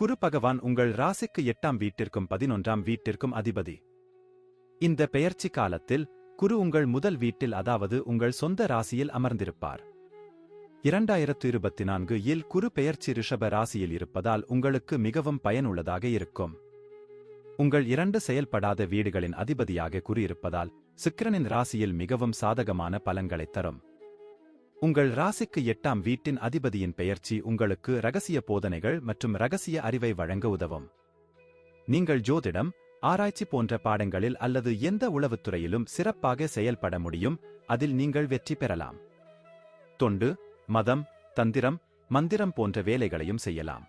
குரு பகவான் உங்கள் ராசிக்கு எட்டாம் வீட்டிற்கும் பதினொன்றாம் வீட்டிற்கும் அதிபதி. இந்த பெயர்ச்சி காலத்தில் குரு உங்கள் முதல் வீட்டில் அதாவது உங்கள் சொந்த ராசியில் அமர்ந்திருப்பார். இரண்டாயிரத்து இருபத்தி நான்கு இல் குரு பெயர்ச்சி ரிஷப ராசியில் இருப்பதால் உங்களுக்கு மிகவும் பயனுள்ளதாக இருக்கும். உங்கள் இரண்டு செயல்படாத வீடுகளின் அதிபதியாக குறியிருப்பதால் இருப்பதால் சுக்கிரனின் ராசியில் மிகவும் சாதகமான பலன்களைத் தரும். உங்கள் ராசிக்கு எட்டாம் வீட்டின் அதிபதியின் பெயர்ச்சி உங்களுக்கு ரகசிய போதனைகள் மற்றும் ரகசிய அறிவை வழங்க உதவும். நீங்கள் ஜோதிடம் ஆராய்ச்சி போன்ற பாடங்களில் அல்லது எந்த உளவுத்துறையிலும் சிறப்பாக செயல்பட முடியும் அதில் நீங்கள் வெற்றி பெறலாம். தொண்டு மதம் தந்திரம் மந்திரம் போன்ற வேலைகளையும் செய்யலாம்.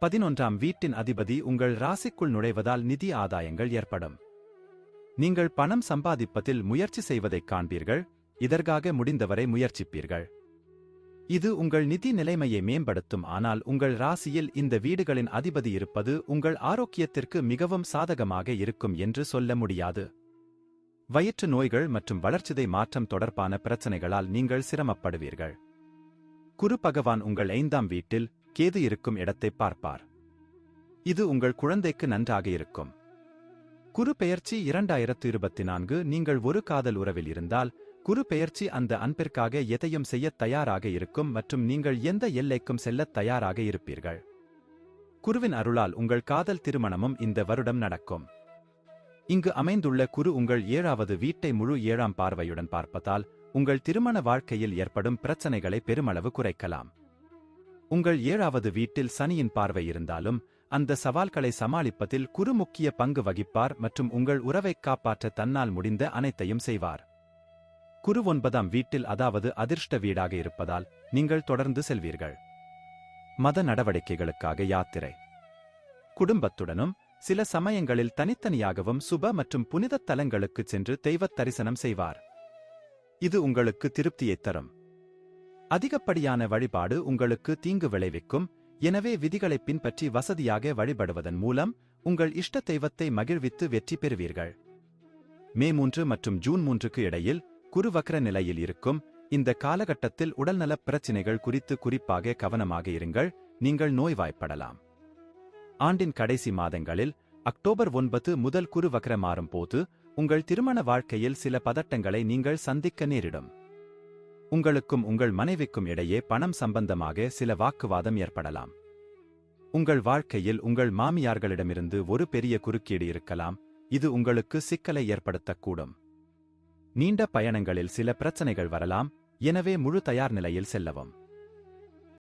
பதினொன்றாம் வீட்டின் அதிபதி உங்கள் ராசிக்குள் நுழைவதால் நிதி ஆதாயங்கள் ஏற்படும். நீங்கள் பணம் சம்பாதிப்பதில் முயற்சி செய்வதைக் காண்பீர்கள் இதற்காக முடிந்தவரை முயற்சிப்பீர்கள். இது உங்கள் நிதி நிலைமையை மேம்படுத்தும் ஆனால் உங்கள் ராசியில் இந்த வீடுகளின் அதிபதி இருப்பது உங்கள் ஆரோக்கியத்திற்கு மிகவும் சாதகமாக இருக்கும் என்று சொல்ல முடியாது. வயிற்று நோய்கள் மற்றும் வளர்ச்சிதை மாற்றம் தொடர்பான பிரச்சனைகளால் நீங்கள் சிரமப்படுவீர்கள். குரு பகவான் உங்கள் ஐந்தாம் வீட்டில் கேது இருக்கும் இடத்தை பார்ப்பார். இது உங்கள் குழந்தைக்கு நன்றாக இருக்கும். குரு பெயர்ச்சி இரண்டாயிரத்து இருபத்தி நான்கு நீங்கள் ஒரு காதல் உறவில் இருந்தால் குரு பெயர்ச்சி அந்த அன்பிற்காக எதையும் செய்யத் தயாராக இருக்கும் மற்றும் நீங்கள் எந்த எல்லைக்கும் செல்லத் தயாராக இருப்பீர்கள். குருவின் அருளால் உங்கள் காதல் திருமணமும் இந்த வருடம் நடக்கும். இங்கு அமைந்துள்ள குரு உங்கள் ஏழாவது வீட்டை முழு ஏழாம் பார்வையுடன் பார்ப்பதால் உங்கள் திருமண வாழ்க்கையில் ஏற்படும் பிரச்சனைகளை பெருமளவு குறைக்கலாம். உங்கள் ஏழாவது வீட்டில் சனியின் பார்வை இருந்தாலும் அந்த சவால்களை சமாளிப்பதில் குரு முக்கிய பங்கு வகிப்பார் மற்றும் உங்கள் உறவைக் காப்பாற்ற தன்னால் முடிந்த அனைத்தையும் செய்வார். குரு ஒன்பதாம் வீட்டில் அதாவது அதிர்ஷ்ட வீடாக இருப்பதால் நீங்கள் தொடர்ந்து செல்வீர்கள். மத நடவடிக்கைகளுக்காக யாத்திரை. குடும்பத்துடனும் சில சமயங்களில் தனித்தனியாகவும் சுப மற்றும் புனிதத் தலங்களுக்குச் சென்று தெய்வத் தரிசனம் செய்வார். இது உங்களுக்கு திருப்தியைத் தரும். அதிகப்படியான வழிபாடு உங்களுக்கு தீங்கு விளைவிக்கும். எனவே விதிகளை பின்பற்றி வசதியாக வழிபடுவதன் மூலம் உங்கள் இஷ்ட தெய்வத்தை மகிழ்வித்து வெற்றி பெறுவீர்கள். மே மூன்று மற்றும் ஜூன் மூன்றுக்கு இடையில் குருவக்ர நிலையில் இருக்கும் இந்த காலகட்டத்தில் உடல்நலப் பிரச்சினைகள் குறித்து குறிப்பாக கவனமாக இருங்கள் நீங்கள் நோய்வாய்ப்படலாம். ஆண்டின் கடைசி மாதங்களில் அக்டோபர் ஒன்பது முதல் குருவக்ர மாறும் போது உங்கள் திருமண வாழ்க்கையில் சில பதட்டங்களை நீங்கள் சந்திக்க நேரிடும். உங்களுக்கும் உங்கள் மனைவிக்கும் இடையே பணம் சம்பந்தமாக சில வாக்குவாதம் ஏற்படலாம். உங்கள் வாழ்க்கையில் உங்கள் மாமியார்களிடமிருந்து ஒரு பெரிய குறுக்கீடு இருக்கலாம் இது உங்களுக்கு சிக்கலை ஏற்படுத்தக்கூடும். நீண்ட பயணங்களில் சில பிரச்சனைகள் வரலாம். எனவே முழு தயார் நிலையில் செல்லவும்.